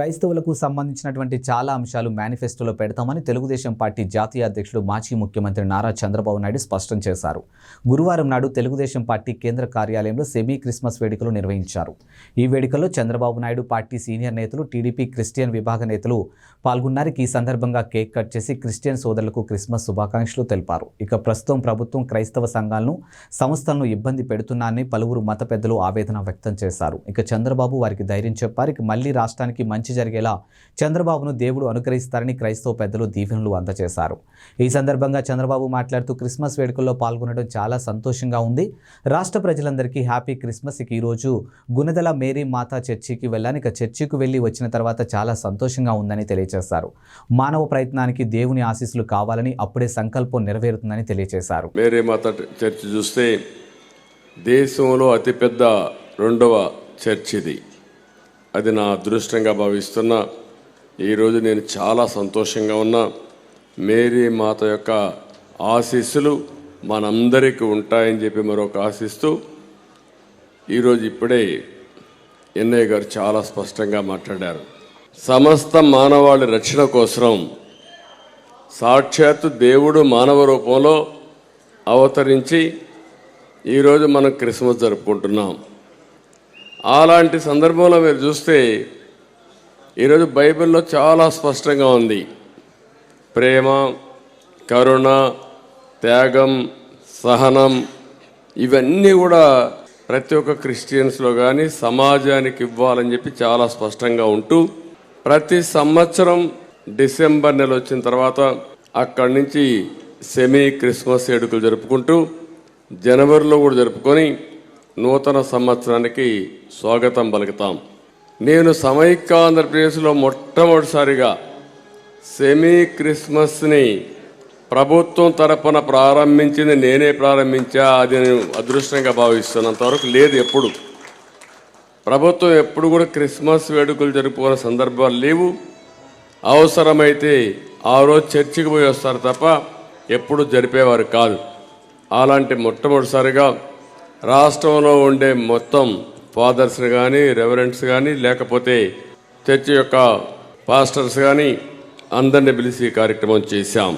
క్రైస్తవులకు సంబంధించినటువంటి చాలా అంశాలు మేనిఫెస్టోలో పెడతామని తెలుగుదేశం పార్టీ జాతీయ అధ్యక్షుడు మాజీ ముఖ్యమంత్రి నారా చంద్రబాబు నాయుడు స్పష్టం చేశారు. గురువారం నాడు తెలుగుదేశం పార్టీ కేంద్ర కార్యాలయంలో సెమీ క్రిస్మస్ వేడుకలు నిర్వహించారు. ఈ వేడుకల్లో చంద్రబాబు నాయుడు పార్టీ సీనియర్ నేతలు టీడీపీ క్రిస్టియన్ విభాగ నేతలు పాల్గొన్నారు ఈ సందర్భంగా కేక్ కట్ చేసి క్రిస్టియన్ సోదరులకు క్రిస్మస్ శుభాకాంక్షలు తెలిపారు. ఇక ప్రస్తుతం ప్రభుత్వం క్రైస్తవ సంఘాలను సంస్థలను ఇబ్బంది పెడుతున్నారని పలువురు మత పెద్దలు ఆవేదన వ్యక్తం చేశారు. ఇక చంద్రబాబు వారికి ధైర్యం చెప్పారు. ఇక మళ్ళీ రాష్ట్రానికి మంచి జరిగేలా చంద్రబాబును దేవుడు అనుకరిస్తారని క్రైస్తవ పెద్దలు దీవెనలు అందజేశారు. ఈ సందర్భంగా చంద్రబాబు మాట్లాడుతూ క్రిస్మస్ వేడుకల్లో పాల్గొనడం చాలా సంతోషంగా ఉంది. రాష్ట్ర ప్రజలందరికీ హ్యాపీ క్రిస్మస్కి ఈరోజు గుణదల మేరీ మాతా చర్చికి వెళ్ళాను. ఇక చర్చికి వెళ్ళి వచ్చిన తర్వాత చాలా సంతోషంగా ఉందని తెలియజేశారు. మానవ ప్రయత్నానికి దేవుని ఆశీస్సులు కావాలని అప్పుడే సంకల్పం నెరవేరుతుందని తెలియజేశారు. మేరీ మాత చర్చి చూస్తే దేశంలో అతిపెద్ద రెండవ చర్చ్ ఇది అది నా అదృష్టంగా భావిస్తున్నా. ఈరోజు నేను చాలా సంతోషంగా ఉన్నా. మేరీ మాత యొక్క ఆశీస్సులు మనందరికీ ఉంటాయని చెప్పి మరొక ఆశిస్తూ ఈరోజు ఇప్పుడే ఎన్నయ్య గారు చాలా స్పష్టంగా మాట్లాడారు. సమస్త మానవాళి రక్షణ కోసం సాక్షాత్తు దేవుడు మానవ రూపంలో అవతరించి ఈరోజు మనం క్రిస్మస్ జరుపుకుంటున్నాం. అలాంటి సందర్భంలో మీరు చూస్తే ఈరోజు బైబిల్లో చాలా స్పష్టంగా ఉంది. ప్రేమ కరుణ త్యాగం సహనం ఇవన్నీ కూడా ప్రతి ఒక్క క్రిస్టియన్స్లో కానీ సమాజానికి ఇవ్వాలని చెప్పి చాలా స్పష్టంగా ఉంటూ ప్రతి సంవత్సరం డిసెంబర్ నెల వచ్చిన తర్వాత అక్కడి నుంచి సెమీ క్రిస్మస్ వేడుకలు జరుపుకుంటూ జనవరిలో కూడా జరుపుకొని నూతన సంవత్సరానికి స్వాగతం పలుకుతాం. నేను సమైక్య ఆంధ్రప్రదేశ్లో మొట్టమొదటిసారిగా సెమీ క్రిస్మస్ని ప్రభుత్వం తరపున ప్రారంభించింది నేనే ప్రారంభించా అది నేను అదృష్టంగా భావిస్తున్నంతవరకు లేదు ఎప్పుడు. ప్రభుత్వం ఎప్పుడు కూడా క్రిస్మస్ వేడుకలు జరుపుకునే సందర్భాలు లేవు. అవసరమైతే ఆ రోజు చర్చికి పోయి వస్తారు తప్ప ఎప్పుడు జరిపేవారు కాదు. అలాంటి మొట్టమొదటిసారిగా రాష్ట్రంలో ఉండే మొత్తం ఫాదర్స్ కానీ రెవరెంట్స్ కానీ లేకపోతే చర్చి యొక్క పాస్టర్స్ కానీ అందరిని పిలిచి కార్యక్రమం చేశాం.